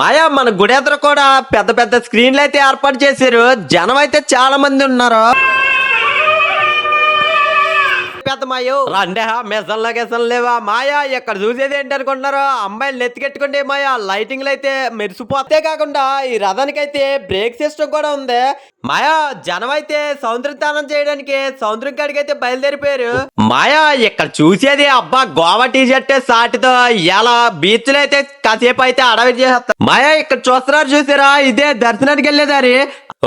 మాయా మన గుడి ఎదురు కూడా పెద్ద పెద్ద స్క్రీన్లు అయితే ఏర్పాటు చేశారు. జనం అయితే చాలా మంది ఉన్నారు. పెద్ద మాయో రండే మెసన్లో గెసన్ లేవా? మాయా ఇక్కడ చూసేది ఏంటి అనుకుంటున్నారు? అమ్మాయిలు నెత్తికెట్టుకుంటే మాయా లైటింగ్లు అయితే మెరిసిపోతే కాకుండా ఈ రథానికి అయితే బ్రేక్ సిస్టమ్ కూడా ఉంది. మాయా జనం అయితే సముద్రం స్నానం చేయడానికి సముద్రం కాడికి అయితే బయలుదేరిపోయారు. మాయా ఇక్కడ చూసేది అబ్బా గోవా టీ షర్ట్ సాటితో ఇలా బీచ్లో అయితే కాసేపు అయితే అడవి చేసేస్తా మాయా ఇక్కడ చూస్తున్నారు చూసారా? ఇదే దర్శనానికి వెళ్ళేదారి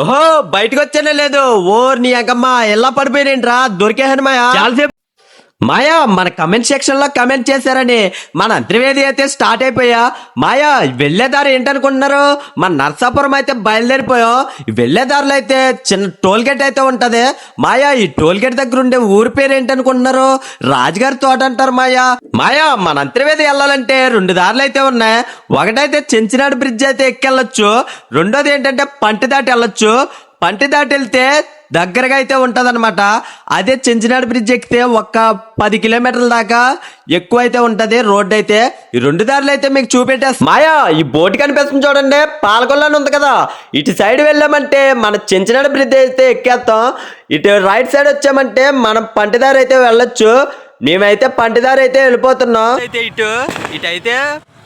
ఓహో బయటకు వచ్చానే లేదు? ఓ నీ అంకమ్మ ఎలా పడిపోయినేంట్రా దొరికేసాను మాయా. చాలాసేపు మాయా మన కమెంట్ సెక్షన్లో కమెంట్ చేశారని. మన అంతర్వేది అయితే స్టార్ట్ అయిపోయా? మాయా వెళ్ళేదారి ఏంటనుకుంటున్నారు? మన నర్సాపురం అయితే బయలుదేరిపోయాం. వెళ్ళేదారిలో అయితే చిన్న టోల్ గేట్ అయితే ఉంటది. మాయా ఈ టోల్ గేట్ దగ్గర ఉండే ఊరి పేరు ఏంటనుకుంటున్నారు? రాజుగారి తోట అంటారు మాయా. మాయా మన అంతర్వేది వెళ్ళాలంటే రెండు దారులు అయితే ఉన్నాయి. ఒకటైతే చెంచినాడు బ్రిడ్జ్ అయితే ఎక్కెళ్ళొచ్చు. రెండోది ఏంటంటే పంటి దాటి వెళ్ళొచ్చు. పంటి దాటి వెళ్తే దగ్గరగా అయితే ఉంటుందన్నమాట. అదే చెంచినాడు బ్రిడ్జ్ ఎక్కితే ఒక్క పది కిలోమీటర్ల దాకా ఎక్కువ అయితే ఉంటది. రోడ్డు అయితే ఈ రెండు దారులు అయితే మీకు చూపెట్టేస్తా మాయా ఈ బోట్ కనిపిస్తుంది చూడండి. పాలకొల్లని ఉంది కదా. ఇటు సైడ్ వెళ్ళామంటే మన చెంచినాడు బ్రిడ్జ్ అయితే ఎక్కేస్తాం. ఇటు రైట్ సైడ్ వచ్చామంటే మనం పంటిదారి అయితే వెళ్ళొచ్చు. మేమైతే పంటిదారి అయితే వెళ్ళిపోతున్నాం. అయితే ఇటు ఇటు అయితే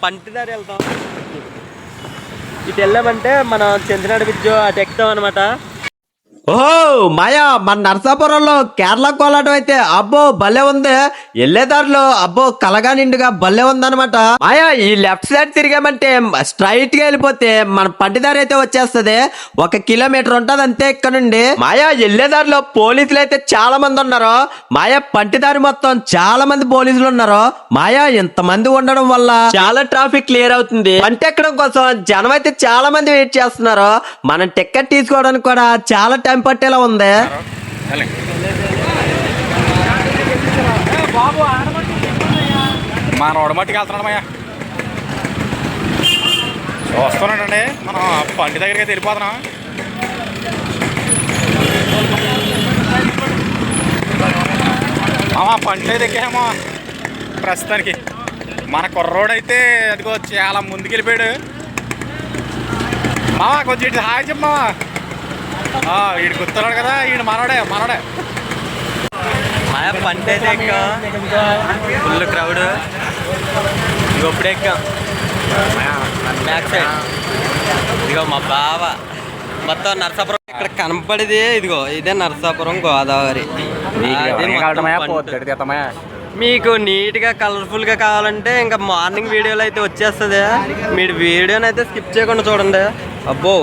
పంటిదారి వెళ్తాం. ఇటు వెళ్ళామంటే మనం చెంచినాడు బ్రిడ్జ్ అటు ఎక్కుతాం అనమాట ఓ మాయా మన నర్సాపురంలో కేరళ కోలాటం అయితే అబ్బో భలే ఉంది. వెళ్ళేదారిలో అబ్బో కలగా నిండుగా భలే ఉందనమాట మాయా ఈ లెఫ్ట్ సైడ్ తిరిగామంటే స్ట్రైట్గా వెళ్ళిపోతే మన పంటిదారి అయితే వచ్చేస్తుంది. ఒక కిలోమీటర్ ఉంటది అంతే ఇక్కడ నుండి. మాయా వెళ్ళేదారిలో పోలీసులు అయితే చాలా మంది ఉన్నారు. మాయా పంటిదారి మొత్తం చాలా మంది పోలీసులు ఉన్నారు. మాయా ఇంత మంది ఉండడం వల్ల చాలా ట్రాఫిక్ క్లియర్ అవుతుంది. పంట ఎక్కడం కోసం జనం అయితే చాలా మంది వెయిట్ చేస్తున్నారు. మనం టికెట్ తీసుకోవడానికి కూడా చాలా టైం పట్టేలా ఉంది? మన ఉడమట్టికి వెళ్తున్నాడు వస్తున్నాడండి మనం పంటి దగ్గరికి అయితే వెళ్ళిపోతున్నాం అమ్మా పంటి అయితే ప్రస్తుతానికి. మన కుర్రోడు అయితే అదిగో చాలా ముందుకెళ్ళిపోయాడు. మావా కొంచెం ఇటు హాయ్ వీడు గుర్తున్నాడు కదా వీడు మనోడే మనోడే మాయా పంట అయితే ఎక్కాం? Full crowd. ఇంకొప్పుడు ఎక్కాం. Back side. ఇదిగో మా బావ. మొత్తం నరసాపురం ఇక్కడ కనపడేది ఇదిగో ఇదే నరసాపురం గోదావరి. మీకు నీట్గా కలర్ఫుల్గా కావాలంటే ఇంకా మార్నింగ్ వీడియోలో అయితే వచ్చేస్తుంది. మీరు వీడియోని అయితే స్కిప్ చేయకుండా చూడండి. అబ్బో.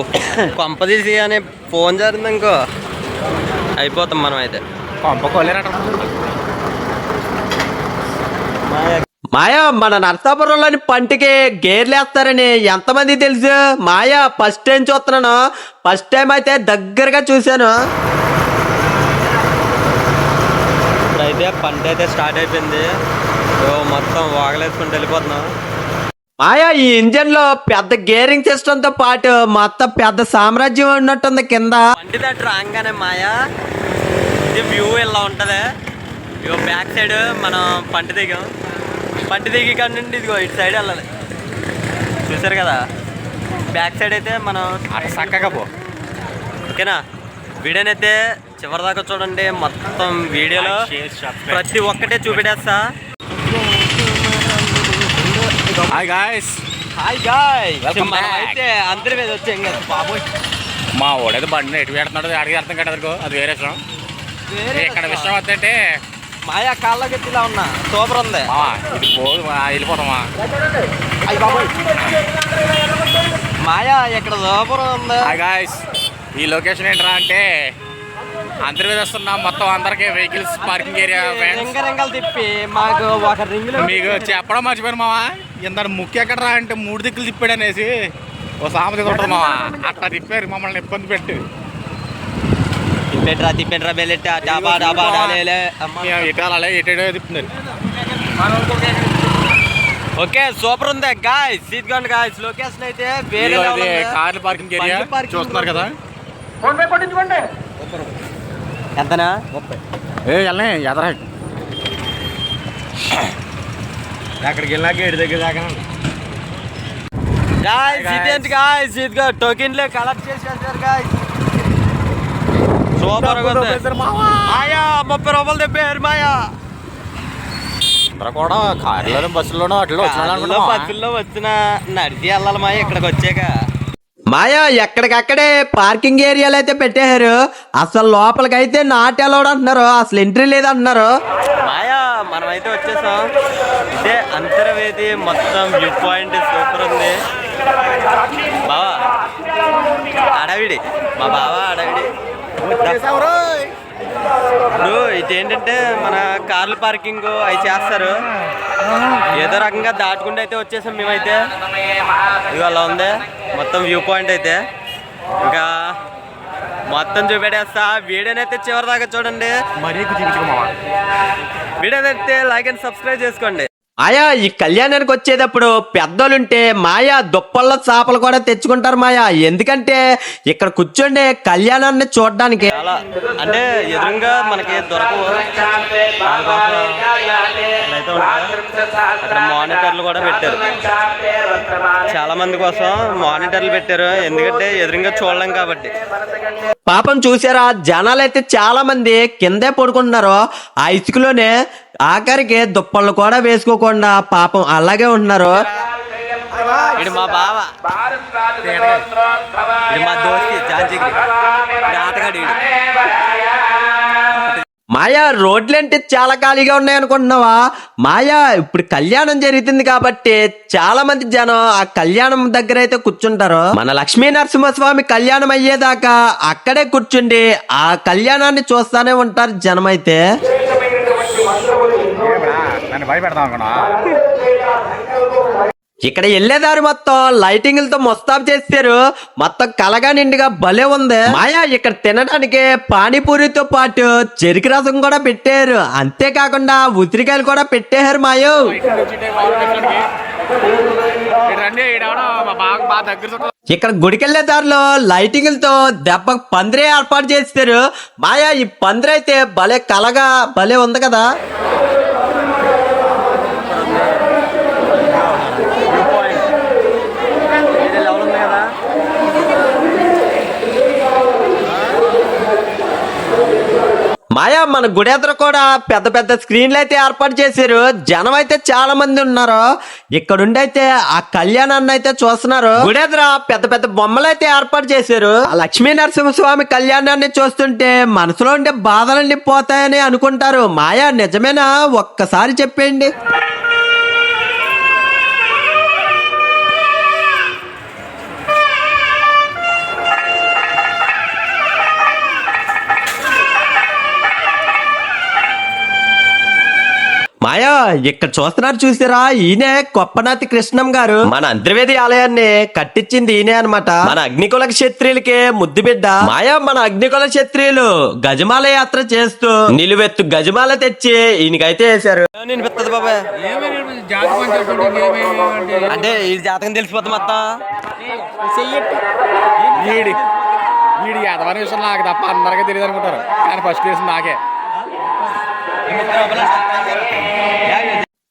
కొంపదీసి అని ఫోన్ జరిగింది ఇంకో. అయిపోతాం మనం అయితే. మాయా మన నరసాపురంలోని పంటికి గేర్లు వేస్తారని ఎంతమంది తెలుసు? మాయా ఫస్ట్ టైం చూస్తున్నాను. ఫస్ట్ టైం అయితే దగ్గరగా చూశాను. ఇప్పుడైతే పంట అయితే స్టార్ట్ అయిపోయింది. ఓ మొత్తం వాగలేసుకుంటూ వెళ్ళిపోతున్నాం. మాయా ఈ ఇంజన్లో పెద్ద గేరింగ్ సిస్టమ్తో పాటు మొత్తం పెద్ద సామ్రాజ్యం ఉన్నట్టుంది కింద. రాగానే మాయా ఇది వ్యూ ఇలా ఉంటది. ఇగో బ్యాక్ సైడ్ మనం పంట దిగాం. పంట దిగి కాడ నుండి ఇదిగో ఇటు సైడ్ వెళ్ళాలి. చూసారు కదా? బ్యాక్ సైడ్ అయితే మనం అటు చక్కగా పో. ఓకేనా? వీడియోనైతే చివరి దాకా చూడండి. మొత్తం వీడియోలో ప్రతి ఒక్కటే చూపెట్టేస్తా. Hi guys hi guy back. అయితే అందరి మీద వచ్చాం కదా బాబోయ్. మా ఓడేది బండి ఎటు పెడుతున్నాడు అడిగి అర్థం కట్టదు అది వేరే విషయం. ఇక్కడ విషయం. వద్దంటే మాయా కాళ్ళకి ఇలా ఉన్నా. సూపర్ ఉంది. ఇది పోదు వెళ్ళిపోతామా? అయ్య బాబోయ్. మాయా ఇక్కడ సూపర్ ఉంది. హాయ్ గాయస్ ఈ లొకేషన్ ఏంట్రా అంటే అంతర్వేది వస్తున్నాం మొత్తం అందరికి వెహికల్స్ పార్కింగ్ ఏరియా తిప్పి మాకు ఒక రింగ్ మీకు చెప్పడం మర్చిపోయాను మావా. ఇంత ముఖ్య ఎక్కడ రా అంటే మూడు దిక్కులు తిప్పాడు అనేసి ఓ సామెత ఉంటుంది మావా. అట్లా తిప్పారు మమ్మల్ని ఇబ్బంది పెట్టి. తిప్పెట్రా తిప్పెట్రా బెల్లెట్ట డాబా డాబా డాలేలే. ఎటు తిప్పుతున్నారు. ఓకే సూపర్ ఉంది గాయ్ సీట్ గండి గాయస్ లొకేషన్ అయితే వేరే. కార్ల పార్కింగ్ ఏరియా చూస్తున్నారు కదా. ఎంతనా? ఏ వెళ్ళే ఎదరా. అక్కడికి వెళ్ళాక ఏడు దగ్గర దాకా గాయ్స్ ఇదేంటి గాయ్స్ ఇదిగో టోకెన్లే కలెక్ట్ చేసేసారు గాయ్స్ సూపర్ మాయా ముప్పై రూపాయలు తెప్పారు మాయా. ఇక్కడ కూడా కార్లోనూ బస్సులోనూ అట్లా కార్లో, బస్సుల్లో వచ్చిన నడిచి వెళ్ళాలి మాయ ఇక్కడికి వచ్చాక. మాయా ఎక్కడికక్కడే పార్కింగ్ ఏరియాలు అయితే పెట్టేశారు. అసలు లోపలికైతే నాట్ అలౌడ్ అంటున్నారు. అసలు ఎంట్రీ లేదంటున్నారు మాయా మనం అయితే వచ్చేసాం. ఇదే అంతర్వేది మొత్తం వ్యూ పాయింట్ సూపర్ ఉంది. బావా అడవిడి. మా బావ అడవిడి. ఇప్పుడు ఇదేంటంటే మన కార్ల పార్కింగ్ అవి చేస్తారు. ఏదో రకంగా దాటుకుంటూ అయితే వచ్చేసాం మేమైతే. ఇవి అలా ఉంది. మొత్తం వ్యూ పాయింట్ అయితే. ఇంకా మొత్తం చూపెట్టేస్తా. వీడియోనైతే చివరి దాకా చూడండి. మరీ వీడియోనైతే లైక్ అండ్ సబ్స్క్రైబ్ చేసుకోండి. మాయా ఈ కళ్యాణానికి వచ్చేటప్పుడు పెద్దలుంటే మాయా దుప్పల్లో చేపలు కూడా తెచ్చుకుంటారు మాయా. ఎందుకంటే ఇక్కడ కూర్చోండి కళ్యాణాన్ని చూడడానికి. అంటే ఎదురుగా మనకి దొరకవు. అక్కడ మానిటర్లు కూడా పెట్టారు. చాలా మంది కోసం మానిటర్లు పెట్టారు. ఎందుకంటే ఎదురుగా చూడలేం కాబట్టి. పాపం చూసారా జనాలు అయితే చాలా మంది కిందే పడుకుంటున్నారు. ఆ ఇసుకలోనే ఆఖరికి దుప్పళ్ళు కూడా వేసుకోకుండా పాపం అలాగే ఉంటున్నారు. ఇది మా బావ. ఇది మా దోస్తి జాంజిగిరి ఇది ఆటగాడు ఈడు. మాయా రోడ్లంటే చాలా ఖాళీగా ఉన్నాయి అనుకుంటున్నావా? మాయా ఇప్పుడు కళ్యాణం జరుగుతుంది కాబట్టి చాలా మంది జనం ఆ కళ్యాణం దగ్గర అయితే కూర్చుంటారు. మన లక్ష్మీ నరసింహస్వామి కళ్యాణం అయ్యేదాకా అక్కడే కూర్చుండి ఆ కళ్యాణాన్ని చూస్తానే ఉంటారు జనం అయితే నన్ను భయపెడతాం అనుకున్నా ఇక్కడ వెళ్ళేదారి మొత్తం లైటింగ్లతో ముస్తాబు చేస్తారు. మొత్తం కలగా నిండుగా భలే ఉంది. మాయా ఇక్కడ తినడానికి పానీపూరితో పాటు చెరుకు రసం కూడా పెట్టారు. అంతేకాకుండా ఉసిరికాయలు కూడా పెట్టేశారు మాయో. ఇక్కడ గుడికెళ్ళే దారిలో లైటింగ్లతో దెబ్బ పందిరే ఏర్పాటు చేస్తారు. మాయా ఈ పందిరైతే భలే కలగా భలే ఉంది కదా. మాయా మన గుడి ఎదురు కూడా పెద్ద పెద్ద స్క్రీన్లు అయితే ఏర్పాటు చేశారు. జనం అయితే చాలా మంది ఉన్నారు. ఇక్కడుండి అయితే ఆ కళ్యాణాన్ని అయితే చూస్తున్నారు. గుడి ఎదుర పెద్ద పెద్ద బొమ్మలు అయితే ఏర్పాటు చేశారు. ఆ లక్ష్మీ నరసింహస్వామి కళ్యాణాన్ని చూస్తుంటే మనసులో ఉండే బాధలన్నీ పోతాయని అనుకుంటారు. మాయా నిజమేనా? ఒక్కసారి చెప్పేయండి. ఇక్కడ చూస్తున్నారు చూసారా? ఈయనే కొప్పనాతి కృష్ణం గారు. మన అంతర్వేది ఆలయాన్ని కట్టించింది ఈయనే అన్నమాట. మన అగ్నికుల క్షత్రియులకి ముద్దు బిడ్డ. మాయా మన అగ్నికుల క్షత్రియులు గజమాల యాత్ర చేస్తూ నిలువెత్తు గజమాల తెచ్చి ఈయనకైతే వేశారు. వినిపిస్తుంది అంటే ఈ జాతకం తెలిసిపోతుంది మొత్తం. వీడి విషయం నాకు తప్ప అందరికీ తెలియదు అనుకుంటారు. కానీ ఫస్ట్ నాకే.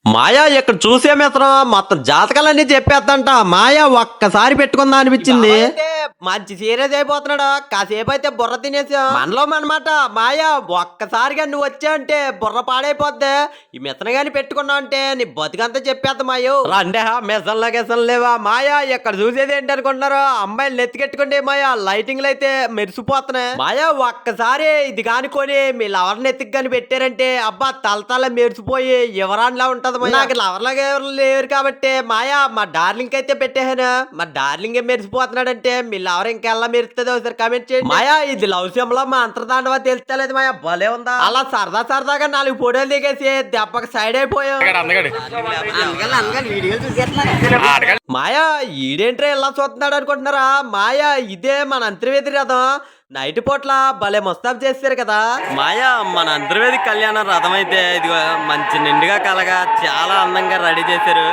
మాయా ఇక్కడ చూసే మిత్రం మొత్తం జాతకాలన్నీ చెప్పేద్దంట. మాయా ఒక్కసారి పెట్టుకుందా అనిపించింది మంచి సీరియస్ అయిపోతున్నాడు కాసేపు అయితే బుర్ర తినేసాం. మనలో మనమాట మాయా ఒక్కసారిగా నువ్వు వచ్చావంటే బుర్ర పాడైపోద్ది. ఈ మితన గాని పెట్టుకున్నావు అంటే నీ బతుకంతా చెప్పేద్ద మాయో. రండే మిసన్లో గిసన్ లేవా? మాయా ఇక్కడ చూసేది ఏంటి అనుకుంటున్నారు? అమ్మాయిలు ఎత్తికెట్టుకుంటే మాయా లైటింగ్లు అయితే మెరిసిపోతున్నాయి. మాయా ఒక్కసారి ఇది కానుకొని మీ లవర్ నెత్తికి కానీ పెట్టారంటే అబ్బా తలతల మెరిసిపోయి ఎవరాన్లా ఉంటది మాయా. నాకు లవర్ లాగా ఎవరు లేరు కాబట్టి మాయా మా డార్లింగ్ అయితే పెట్టేహాను మా డార్లింగ్ మెరిసిపోతున్నాడంటే మీ లవర్ ఇంకెల్లా మెరుస్తుంది ఒకసారి కమెంట్ చేయండి. మాయా ఇది లవ్ సిమ్లో మా అంతర్దాండవా తెలుస్తలేదు మాయా భలే ఉందా? అలా సరదా సరదాగా నాలుగు ఫోటోలు దిగేసి దెబ్బకి సైడ్ అయిపోయాం మాయా ఈడేంట్రా ఇలా చూస్తున్నాడు అనుకుంటున్నారా? మాయా ఇదే మన అంతర్వేది రథం. నైట్ పూట్ల భలే ముస్తాబ్ చేస్తారు కదా. మాయా మన అంతర్వేది కళ్యాణ రథం అయితే ఇది మంచి నిండుగా కలగా చాలా అందంగా రెడీ చేశారు.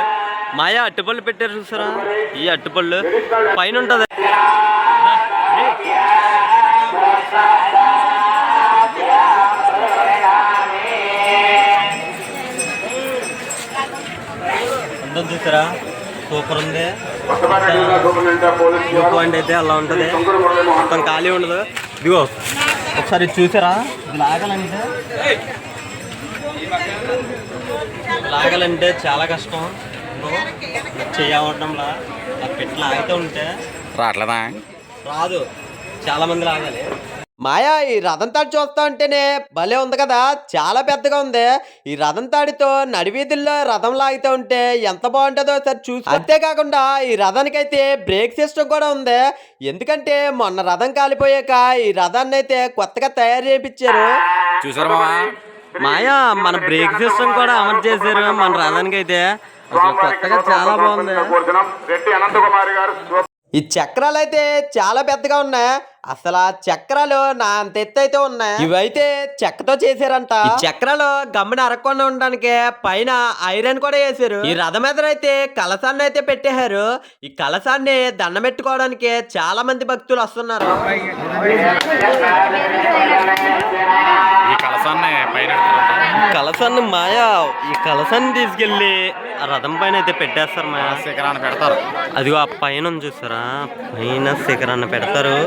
మాయా అట్టుపళ్ళు పెట్టారు చూసారా? ఈ అట్టుపళ్ళు పైన ఉంటది. అందం చూసారా? సూపర్ ఉంది. వ్యూ పాయింట్ అయితే అలా ఉంటుంది. మొత్తం ఖాళీ ఉండదు. ఇదిగో ఒకసారి ఇది చూసారా? ఇది లాగాలంటే. లాగాలంటే చాలా కష్టం. ఆ ఉంటే రావట్లేదా? రాదు. చాలా మంది లాగాలి మాయా ఈ రథం తాడు చూస్తా ఉంటేనే భలే ఉంది కదా చాలా పెద్దగా ఉంది. ఈ రథం తాడితో నడివీధుల్లో రథం లాగుతూ ఉంటే ఎంత బాగుంటుందో సరే చూసి అంతేకాకుండా ఈ రథానికైతే బ్రేక్ సిస్టమ్ కూడా ఉంది. ఎందుకంటే మొన్న రథం కాలిపోయాక ఈ రథాన్ని అయితే కొత్తగా తయారు చేయించారు. చూసారు మాయా మన బ్రేక్ సిస్టమ్ కూడా అమలు చేశారు. మన రథానికి అయితే చాలా బాగుంది. రెడ్డి అనంతకుమారి గారు ఈ చక్రాలు అయితే చాలా పెద్దగా ఉన్నాయి. అసలు ఆ చక్రాలు నా అంత ఎత్తు అయితే ఉన్నాయి ఇవైతే చెక్కతో చేశారంట. ఈ చక్రాలు గమ్మున అరగకుండా ఉండడానికి పైన ఐరన్ కూడా వేసారు ఈ రథం మీద అయితే కలసాన్ని అయితే పెట్టేశారు. ఈ కలసాన్ని దండం పెట్టుకోవడానికి చాలా మంది భక్తులు వస్తున్నారు. ఈ కలసాన్ని పైన ఎడుతుంటారు. కలసాన్ని మాయా ఈ కలసాన్ని తీసుకెళ్ళి ఆ రథం పైన అయితే పెట్టేస్తారు మాయా. శిఖరాన్ని పెడతారు. అదిగో ఆ పైన చూసారా? పైన శిఖరాన్ని పెడతారు.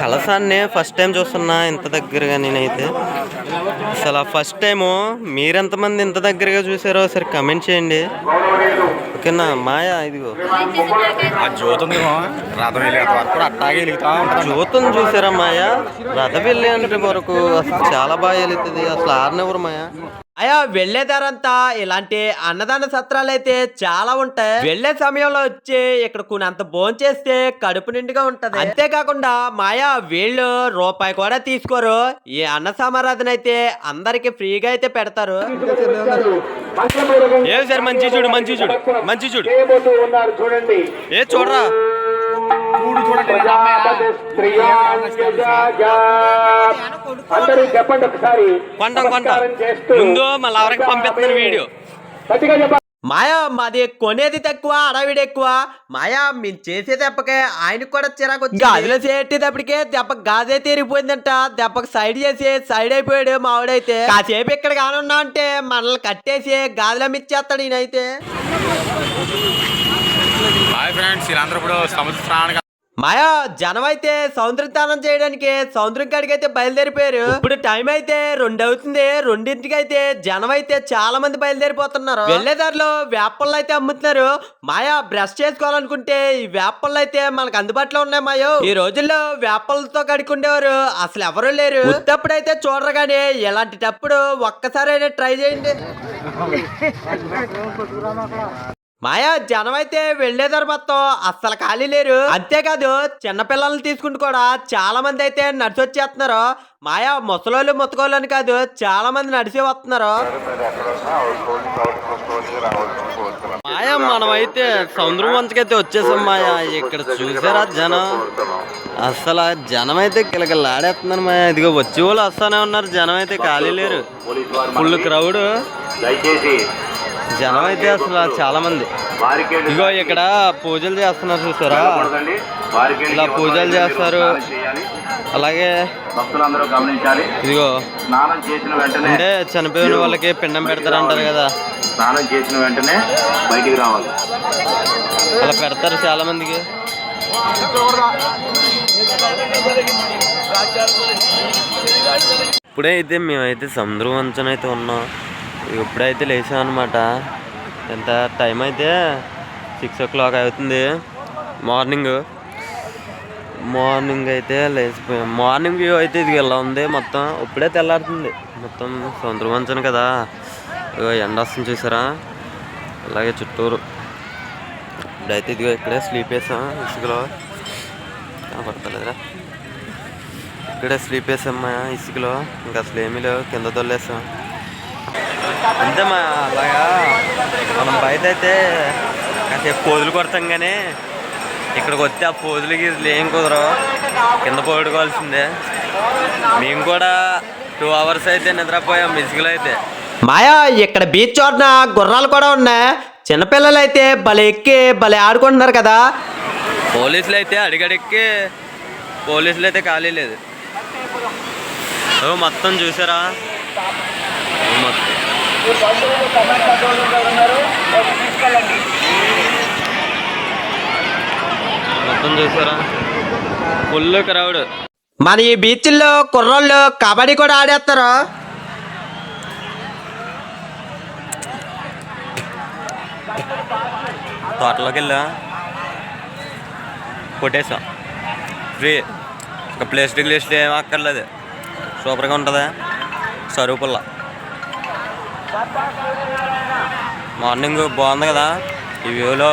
కలసాన్ని ఫస్ట్ టైం చూస్తున్నా ఇంత దగ్గరగా నేనైతే. అసలు ఫస్ట్ టైము మీరెంతమంది ఇంత దగ్గరగా చూసారో సరే కమెంట్ చేయండి. ఓకేనా? మాయా ఇదిగో. ఆ జ్యోతి రథం అట్టాగే జ్యోతం చూసారా మాయా? రథ వెళ్ళే అంటే వరకు అసలు చాలా బాగా వెళుతుంది అసలు ఆరనెవరు మాయా? అయ్యా వెళ్ళేదారంతా ఇలాంటి అన్నదాన సత్రాలు అయితే చాలా ఉంటాయి. వెళ్ళే సమయంలో వచ్చి ఇక్కడ కొనంత భోజనం చేస్తే కడుపు నిండుగా ఉంటది. అంతేకాకుండా మాయా వీళ్ళు రూపాయి కూడా తీసుకోరు. ఈ అన్న సమారాధన అయితే అందరికి ఫ్రీగా అయితే పెడతారు. ఏ సార్ మంచి చూడు మంచి చూడు మంచి చూడు. చేయబోతూ ఉన్నారు చూడండి. ఏ చూడరా? శ్రీయాంజజా. అందరూ చెప్పండి ఒకసారి. కొంటాం కొంటాం. నమస్కారం చేస్తూ ముందు మళ్ళీ ఎవరికి పంపిస్తున్నారు వీడియో. మాయా మాది కొనేది తక్కువ అడవిడి ఎక్కువ మాయా మేము చేసే దెబ్బకే ఆయనకు కూడా చిరాకు వచ్చి గాజులో చేసేటప్పటికే దెబ్బ గాజే తీరిపోయిందంట. దెబ్బకి సైడ్ చేసి సైడ్ అయిపోయాడు మావిడైతే. కాసేపు ఇక్కడ కానున్నా అంటే మనల్ని కట్టేసి గాజులో మిచ్చేస్తాడు ఈయనైతే. హాయ్ ఫ్రెండ్స్ వీళ్ళందరూ ఇప్పుడు సముద్ర స్నానానికి మాయా జనం అయితే సముద్ర స్నానం చేయడానికి సముద్రం కాడికి అయితే బయలుదేరిపోయారు. ఇప్పుడు టైం అయితే రెండు అవుతుంది రెండింటికి అయితే జనం అయితే చాలా మంది బయలుదేరిపోతున్నారు. వెళ్ళేదారిలో వేపళ్ళు అయితే అమ్ముతున్నారు. మాయా బ్రష్ చేసుకోవాలనుకుంటే ఈ వేపళ్ళు అయితే మనకు అందుబాటులో ఉన్నాయి మాయో. ఈ రోజుల్లో వేపలతో కడుకుండేవారు అసలు ఎవరు లేరు. ఉత్తప్పుడు అయితే చూడరు కానీ ఇలాంటిటప్పుడు ఒక్కసారి ట్రై చేయండి మాయా జనం అయితే వెళ్ళేదారు మొత్తం అస్సలు ఖాళీ లేరు. అంతేకాదు చిన్నపిల్లల్ని తీసుకుంటూ కూడా చాలా మంది అయితే నడిచి వచ్చేస్తున్నారు మాయా ముసలోళ్ళు ముత్తకోళ్ళు కాదు చాలా మంది నడిచి వస్తున్నారు. మాయా మనం అయితే సముద్రం వంచకైతే వచ్చేసాం మాయా. ఇక్కడ చూసారా జనం? అసలు జనం అయితే కిలకలాడేస్తున్నారు మాయా. ఇదిగో వచ్చే వాళ్ళు వస్తానే ఉన్నారు. జనం అయితే ఖాళీ లేరు. ఫుల్ క్రౌడ్ దయచేసి జనం అయితే అసలు చాలా మంది ఇగో ఇక్కడ పూజలు చేస్తున్నారు చూసారా? ఇలా పూజలు చేస్తారు. అలాగే భక్తులందరూ గమనించాలి. ఇదిగో స్నానం చేసిన వెంటనే అంటే చనిపోయిన వాళ్ళకి పిండం పెడతారు అంటారు కదా. స్నానం చేసిన వెంటనే బయటికి రావాలి. అలా పెడతారు చాలా మందికి ఇప్పుడే అయితే మేమైతే సముద్రం వంచన అయితే ఉన్నాం. ఇప్పుడైతే లేచాం అనమాట ఎంత టైం అయితే? సిక్స్ ఓ క్లాక్ అవుతుంది. మార్నింగ్. మార్నింగ్ అయితే లేచిపోయాం. మార్నింగ్ వ్యూ అయితే ఇది ఇలా ఉంది. మొత్తం ఇప్పుడే తెల్లారుతుంది. మొత్తం సముద్ర వంచన కదా. ఎండ వస్తుంది చూసారా? అలాగే చుట్టూరు. ఇప్పుడైతే ఇదిగో ఇక్కడే స్లీప్ వేసాం ఇసుకలో. కనపడతలేదురా. ఇక్కడే స్లీప్ వేసాం మా ఇసుకలో. ఇంకా అసలు ఏమీ లేవు. కింద తొల్లేసాం. అంతే మా అలాగా మనం బయట అయితే కాసేపు పోదులు కొడతాం కానీ ఇక్కడికి వస్తే ఆ పోదులకి ఏం కుదరవు. కింద పోడుకోవాల్సిందే మేము కూడా టూ అవర్స్ అయితే నిద్రపోయాం ఇసుకలో అయితే. మాయా ఇక్కడ బీచ్ చోటన గుర్రాలు కూడా ఉన్నాయి. చిన్నపిల్లలు అయితే భలే ఎక్కి భలే ఆడుకుంటున్నారు కదా. పోలీసులు అయితే అడిగడిక్కి పోలీసులు అయితే ఖాళీ లేదు. ఓ మొత్తం. చూసారా ఓ మొత్తం మొత్తం చూసారా? ఫుల్ క్రౌడ్ మన ఈ బీచ్ల్లో కుర్రోళ్ళు కబడ్డీ కూడా ఆడేస్తారు? తోటలోకి వెళ్ళా. కొట్టేసాం ఫ్రీ ఇంకా ప్లాస్టిక్ లిస్ట్ ఏం అక్కర్లేదు. సూపర్గా ఉంటుందా. సరువు పుల్ల మార్నింగ్ బాగుంది కదా. ఈ వ్యూలో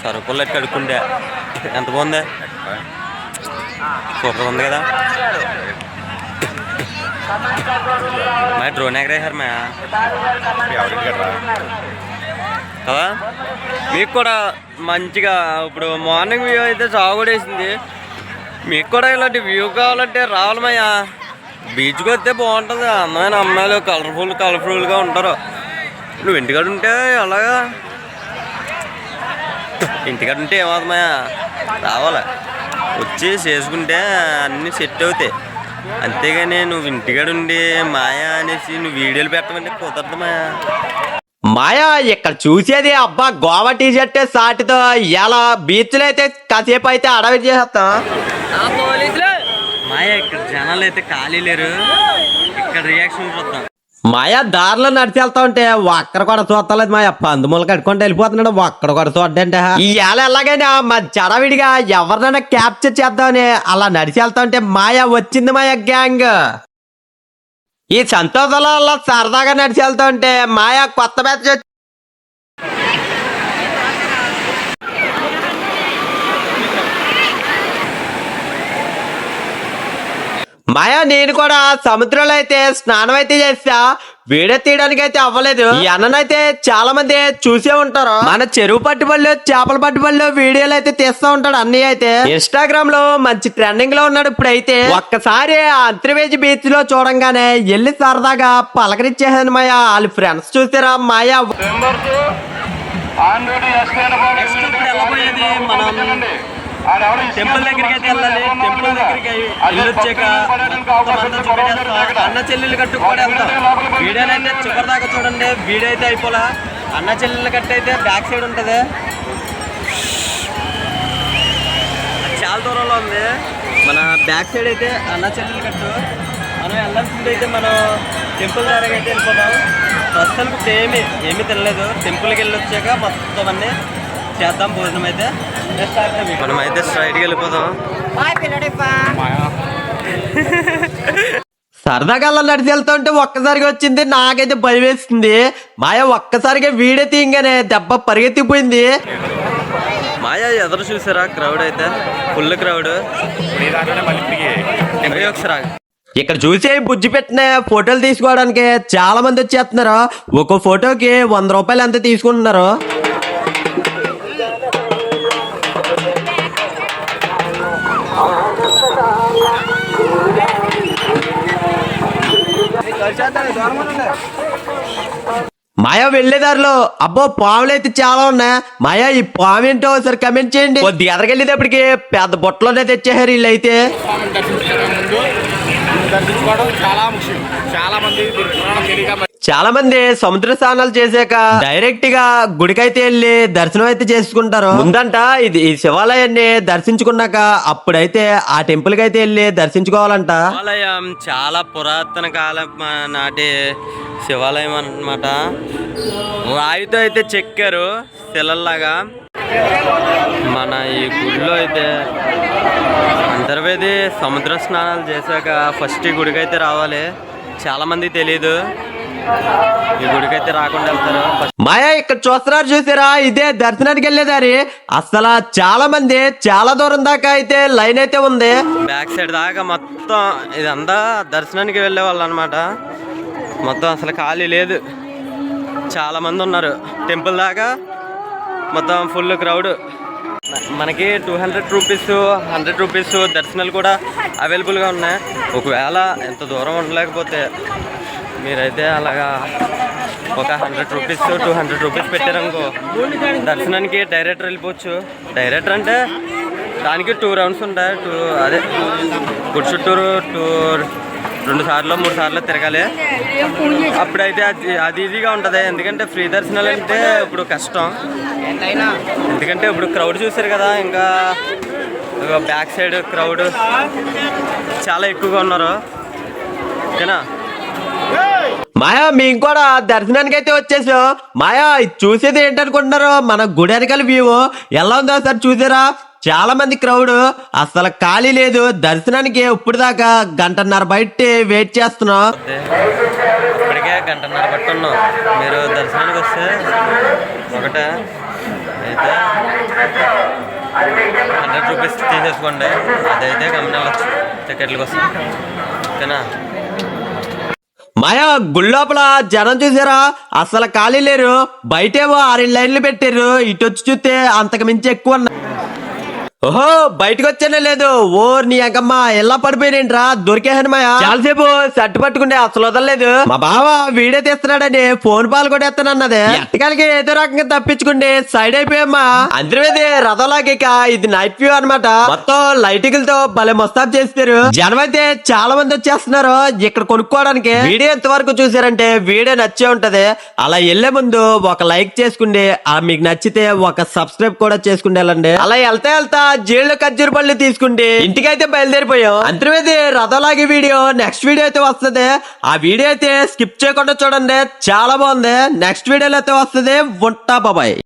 సరుకులు ఎట్టు కడుక్కుంటే ఎంత బాగుంది? సూపర్ ఉంది కదా. మా డ్రోన్ ఎగరేశారు మా కదా? మీకు కూడా మంచిగా ఇప్పుడు మార్నింగ్ వ్యూ అయితే చావుడేసింది మీకు కూడా ఇలాంటి వ్యూ కావాలంటే రావాలమయ్యా బీచ్కి వస్తే బాగుంటుంది. అందమైన అమ్మాయిలు కలర్ఫుల్ కలర్ఫుల్గా ఉంటారు. నువ్వు ఇంటికాడ ఉంటే అలాగా ఇంటికాడ ఉంటే ఏమవుతుందమ్మా రావాలి? వచ్చి చేసుకుంటే అన్నీ సెట్ అవుతాయి. అంతేగాని నువ్వు ఇంటికాడ ఉండి మాయా అనేసి నువ్వు వీడియోలు పెట్టమంటే కుదరదు మాయా మాయా ఇక్కడ చూసేది అబ్బా గోవా టీ షర్ట్ సాటితో. ఇలా బీచ్లో అయితే కాసేపు అయితే అడవి చేసేస్తాం మాయా ఇక్కడ జనాలు అయితే ఖాళీ లేరు. ఇక్కడ రియాక్షన్ చూద్దాం. మాయా దారిలో నడిచి వెళ్తా ఉంటే ఒక్కడ కూడా చూస్తలేదు మాయా. పందుమూల కట్టుకుంటూ వెళ్ళిపోతున్నాడు ఒక్కడ కూడా చూడంటే ఇవాళ ఎలాగైనా మా చడవిడిగా ఎవరినైనా క్యాప్చర్ చేద్దామని అలా నడిచి వెళ్తా ఉంటే మాయా వచ్చింది మాయా గ్యాంగ్ ఈ సంతోషంలో సరదాగా నడిచి వెళ్తా ఉంటే మాయా కొత్త బ్యాచ్ మాయా నేను కూడా సముద్రంలో అయితే స్నానం అయితే చేస్తా. వీడియో తీయడానికి అయితే అవ్వలేదు. ఈ అన్ననైతే చాలా మంది చూసే ఉంటారు. మన చెరువు పట్టుబళ్ళు చేపల పట్టుబళ్ళు వీడియోలు అయితే తీస్తా ఉంటాడు అన్నయ్య అయితే. ఇన్స్టాగ్రామ్లో మంచి ట్రెండింగ్లో ఉన్నాడు ఇప్పుడైతే. ఒక్కసారి ఆ అంతర్వేజ్ బీచ్లో చూడంగానే ఎల్లి సరదాగా పలకరించేసాను మాయా. వాళ్ళ ఫ్రెండ్స్ చూసారా మాయా? ఇప్పుడు మనం టెంపుల్ దగ్గరికి అయితే వెళ్ళాలి. టెంపుల్ దగ్గరికి వెళ్ళొచ్చాక మొత్తం అంతా చూపెట్టేస్తాం అన్న చెల్లెలు కట్టు కూడా వెళ్తాం. వీడియోని అయితే చివరి దాకా చూడండి. వీడియో అయితే అయిపోలా. అన్న చెల్లెలు కట్టు అయితే బ్యాక్ సైడ్ ఉంటుంది. చాలా దూరంలో ఉంది. మన బ్యాక్ సైడ్ అయితే అన్న చెల్లెలు కట్టు. మనం వెళ్ళాల్సింది అయితే మనం టెంపుల్ దగ్గర అయితే వెళ్ళిపోతాం ప్రస్తుతానికి ఇప్పుడు ఏమి ఏమీ తినలేదు. టెంపుల్కి వెళ్ళి వచ్చాక మొత్తం అన్నీ చేద్దాం భోజనం అయితే. మనం అయితే స్ట్రైట్కి వెళ్ళిపోతాం సరదాగా అలా నడిచి వెళ్తా ఉంటే ఒక్కసారిగా వచ్చింది నాకైతే భయం వేస్తుంది మాయ ఒక్కసారిగా వీడియో తీయంగానే దెబ్బ పరిగెత్తిపోయింది. మాయా ఎదురు చూసారా? క్రౌడ్ అయితే. ఫుల్ క్రౌడ్ ఒకసారి. ఇక్కడ చూసే బుజ్జి పెట్టిన ఫోటోలు తీసుకోవడానికి చాలా మంది వచ్చేస్తున్నారు. ఒక్కో ఫోటోకి వంద రూపాయలు ఎంత తీసుకుంటున్నారు? మాయా వెళ్ళేదారిలో అబ్బో పాములు అయితే చాలా ఉన్నాయి. మాయా ఈ పాము ఏంటో ఒకసారి కమెంట్ చేయండి. కొద్ది ఎదగెళ్ళేటప్పటికి పెద్ద బుట్టలోనే తెచ్చేసారు వీళ్ళు అయితే దర్శించుకోవడం చాలా ముఖ్యం చాలా మంది తెలియక చాలా మంది సముద్ర స్నానాలు చేశాక డైరెక్ట్గా గుడికైతే వెళ్ళి దర్శనం అయితే చేసుకుంటారు. ముందంట ఇది ఈ శివాలయాన్ని దర్శించుకున్నాక అప్పుడైతే ఆ టెంపుల్కి అయితే వెళ్ళి దర్శించుకోవాలంట. శివాలయం చాలా పురాతన కాలం నాటి శివాలయం అన్నమాట. రాయితో అయితే చెక్కారు శిలల్లాగా. మన ఈ గుడిలో అయితే అంతర్వేది సముద్ర స్నానాలు చేశాక ఫస్ట్ ఈ గుడికి అయితే రావాలి. చాలా మంది తెలియదు ఈ గుడికి అయితే రాకుండా వెళ్తారు. మాయా ఇక్కడ చూస్తున్నారు చూసారా? ఇదే దర్శనానికి వెళ్ళేదారి అసలు చాలా మంది చాలా దూరం దాకా అయితే లైన్ అయితే ఉంది. బ్యాక్ సైడ్ దాకా మొత్తం ఇదంతా దర్శనానికి వెళ్ళే వాళ్ళు అనమాట మొత్తం అసలు ఖాళీ లేదు. చాలా మంది ఉన్నారు. టెంపుల్ దాకా మొత్తం ఫుల్ క్రౌడ్. మనకి two hundred rupees hundred rupees దర్శనాలు కూడా అవైలబుల్గా ఉన్నాయి. ఒకవేళ ఎంత దూరం ఉండలేకపోతే మీరైతే అలాగా ఒక hundred rupees two hundred rupees పెట్టారనుకో దర్శనానికి డైరెక్టర్ వెళ్ళిపోవచ్చు. డైరెక్టర్ అంటే దానికి టూ రౌండ్స్ ఉంటాయి. టూ అదే గుడి చుట్టూరు టూ రెండు సార్లు మూడు సార్లు తిరగాలి. అప్పుడైతే అది అది ఈజీగా ఉంటుంది. ఎందుకంటే ఫ్రీ దర్శనాలు అంటే ఇప్పుడు కష్టం. ఎందుకంటే ఇప్పుడు క్రౌడ్ చూసారు కదా ఇంకా బ్యాక్ సైడ్ క్రౌడ్ చాలా ఎక్కువగా ఉన్నారు. ఓకేనా? మాయా మేము కూడా దర్శనానికి అయితే వచ్చేసాం. మాయా ఇది చూసేది ఏంటనుకుంటున్నారు? మన గుడి వెనకాల వ్యూ ఎలా ఉందో సార్ చూసారా? చాలా మంది క్రౌడ్ అసలు ఖాళీ లేదు దర్శనానికి ఇప్పుడు దాకా గంటన్నర బయట వెయిట్ చేస్తున్నాం. ఇప్పటికే గంటన్నర ఉన్నాం మీరు దర్శనానికి వస్తే ఒకటే. అయితే హండ్రెడ్ రూపీస్ తీసేసుకోండి. అదైతే టికెట్ల కోసం ఓకేనా? మాయా గుడి లోపల జనం చూసారా? అసలు ఖాళీ లేరు. బయటేమో ఆరు లైన్లు పెట్టారు ఇటు వచ్చి చూస్తే అంతకు మించి ఎక్కువ ఓహో బయటకు వచ్చానే లేదు. ఓ నీ అంకమ్మ ఎలా పడిపోయినేంట్రా? దొరికేసాను మాయా చాలాసేపు షర్ట్ పట్టుకుంటే అసలు వదలలేదు. మా బావ వీడియో తీస్తున్నాడని ఫోన్ పాలు కూడా ఎత్తానన్నదే ఎట్టకాలకి ఏదో రకంగా తప్పించుకుంటే సైడ్ అయిపోయామ్మా. అంతర్వేది రథంలాగిక ఇది నైట్ వ్యూ అన్నమాట. మొత్తం లైటింగ్లతో భలే ముస్తాబ్ చేస్తారు జనం అయితే చాలా మంది వచ్చేస్తున్నారు. ఇక్కడ కొనుక్కోవడానికి వీడియో ఎంత వరకు చూసారంటే వీడియో నచ్చే ఉంటది. అలా వెళ్ళే ముందు ఒక లైక్ చేసుకుండి ఆ మీకు నచ్చితే ఒక సబ్స్క్రైబ్ కూడా చేసుకుంటే అలా వెళ్తా వెళ్తా జీళ్ళు ఖర్జూర పళ్ళు తీసుకుంటే ఇంటికైతే బయలుదేరిపోయాం. అంతర్వేది రథలాగే వీడియో నెక్స్ట్ వీడియో అయితే వస్తుంది. ఆ వీడియో అయితే స్కిప్ చేయకుండా చూడండి. చాలా బాగుంది. నెక్స్ట్ వీడియోలో అయితే వస్తుంది. ఉంటా బాబాయ్